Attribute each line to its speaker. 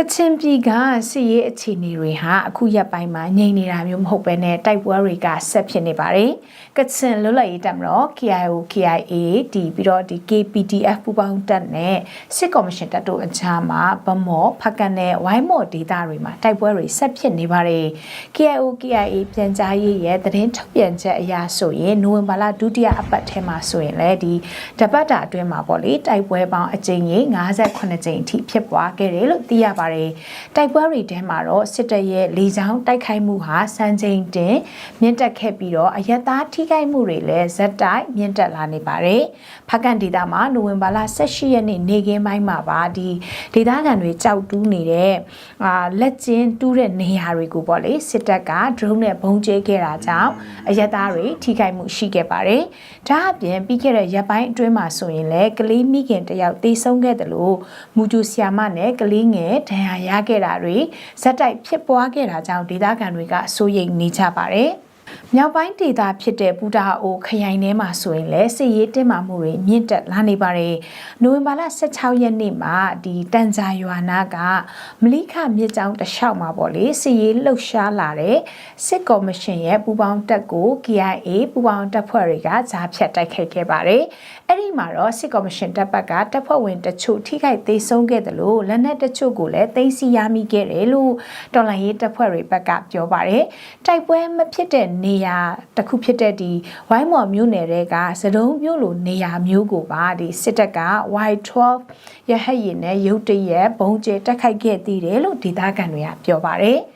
Speaker 1: ကချင်ပြည်ကစစ်ရေးအခြေအနေတွေဟာအခုရက်ပိုင်းမှာငြိမ်နေတာမျိုးမဟုတ်ဘဲနဲ့တိုက်ပွဲတွေကဆက်ဖြစ်နေပါတယ်။ကချင်လွတ်လပ်ရေးတပ်မတော် KIO KIA ဒီပြီးတော့ဒီ KPDF ပူးပေါင်းတပ်နဲ့စစ်ကော်မရှင်တပ်တို့အကြားမှာဗမော်ဖက်ကန်နဲ့ဝိုင်းမော်ဒေသတွေမှာတိုက်ပွဲတွေဆက်ဖြစ်နေပါတယ်။ KIO KIA ပြန်ကြားရေးရဲ့သတင်းထုတ်ပြန်ချက်အရဆိုရင်နိုဝင်ဘာလဒုတိယအပတ်ထဲမှာဆိုရင်လည်းဒီတပတ်တာအတွင်းမှာပေါ့လေတိုက်ပွဲပေါင်းအကြိမ်ကြီး58ကြိမ်အထိဖြစ်ပွားခဲ့တယ်လို့သိရပါတယ်။တိုက်ပွဲတွေထဲမှာတော့စစ်တပ်ရဲ့လေကြောင်းတိုက်ခိုက်မှုဟာစံချိန်တင်မြင့်တက်ခဲ့ပြီးတော့အယက်သားထိခိုက်မှုတွေလည်းဇက်တိုက်မြင့်တက်လာနေပါတယ်။ဖကန်ဒေတာမှာနိုဝင်ဘာလ18ရက်နေ့နေကင်းပိုင်းမှာပါဒီဒေသခံတွေကြောက်တူးနေတဲ့အာလက်ကျင်းတူးတဲ့နေရာတွေကိုပေါ့လေစစ်တပ်က drone နဲ့ပုံကျဲခဲ့တာကြောင့်အယက်သားတွေထိခိုက်မှုရှိခဲ့ပါတယ်။ဒါအပြင်ပြီးခဲ့တဲ့ရက်ပိုင်းအတွင်းမှာဆိုရင်လည်းကလေးမိခင်တယောက်တေဆုံးခဲ့တယ်လို့မူဂျူဆီယာမနဲ့ကလေးငယ်ဒဏ်ရာရခဲ့တာတွေဇက်တိုက်ဖြစ်ပွားခဲ့တာကြောင့်ဒေသခံတွေကစိုးရိမ်နေကြပါတယ်။ မြောက်ပိုင်းဒေသဖြစ်တဲ့ပူတာအိုခရိုင်ထဲမှာဆိုရင်လည်းစစ်ရေးတင်းမာမှုတွေမြင့်တက်လာနေပါတယ်။နိုဝင်ဘာလ16ရက်နေ့မှာဒီတန်ဂျာရွာနာကမလိခမြစ်ကြောင်းတစ်လျှောက်မှာပေါ့လေစစ်ရေးလှုပ်ရှားလာတဲ့စစ်ကော်မရှင်ရဲ့ပူပေါင်းတပ်ကို KIA ပူပေါင်းတပ်ဖွဲ့တွေကဂျားဖြတ်တိုက်ခိုက်ခဲ့ပါတယ်။အဲ့ဒီမှာတော့စစ်ကော်မရှင်တပ်ဘက်ကတပ်ဖွဲ့ဝင်တချို့ထိခိုက်သေးဆုံးခဲ့တယ်လို့လက်နက်တချို့ကိုလည်းသိမ်းဆည်းရမိခဲ့တယ်လို့တော်လိုင်းရေးတပ်ဖွဲ့တွေဘက်ကပြောပါတယ်။တိုက်ပွဲမဖြစ်တဲ့နေရာတစ်ခုဖြစ်တဲ့ဒီဝိုင်းမော်မြို့နယ်တွေကစတုံးမြို့လိုနေရာမျိုးကိုပါဒီစစ်တပ်က Y12 ရဟတ်ရင်နဲ့ရုတ်တရက်ဘုံကျဲတက်ခိုက်ခဲ့သေးတယ်လို့ဒေသခံတွေကပြောပါတယ်။